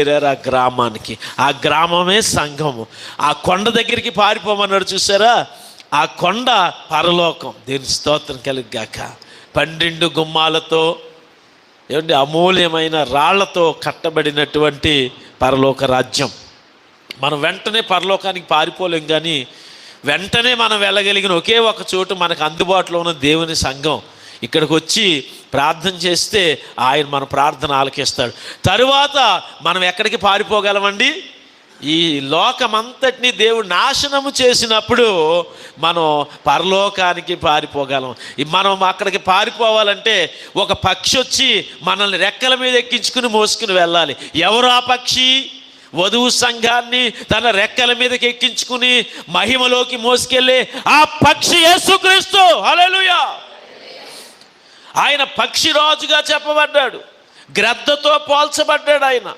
చేరారు ఆ గ్రామానికి. ఆ గ్రామమే సంఘము. ఆ కొండ దగ్గరికి పారిపోమన్నాడు చూసారా? ఆ కొండ పరలోకం. దీని స్తోత్రం కలిగాక. పన్నెండు గుమ్మాలతో ఏమంటే అమూల్యమైన రాళ్ళతో కట్టబడినటువంటి పరలోక రాజ్యం. మనం వెంటనే పరలోకానికి పారిపోలేం కానీ వెంటనే మనం వెళ్ళగలిగిన ఒకే ఒక చోటు మనకు అందుబాటులో ఉన్న దేవుని సంఘం. ఇక్కడికి వచ్చి ప్రార్థన చేస్తే ఆయన మన ప్రార్థన ఆలకిస్తాడు. తరువాత మనం ఎక్కడికి పారిపోగలమండి? ఈ లోకమంతటిని దేవుడు నాశనము చేసినప్పుడు మనం పరలోకానికి పారిపోగలం. మనం అక్కడికి పారిపోవాలంటే ఒక పక్షి వచ్చి మనల్ని రెక్కల మీద ఎక్కించుకుని మోసుకుని వెళ్ళాలి. ఎవరు ఆ పక్షి? వధువు సంఘాన్ని తన రెక్కల మీదకి ఎక్కించుకుని మహిమలోకి మోసుకెళ్ళి ఆ పక్షి యేసుక్రీస్తు. హల్లెలూయా ఆయన పక్షిరాజుగా చెప్పబడ్డాడు. గ్రద్దతో పోల్చబడ్డాడు ఆయన.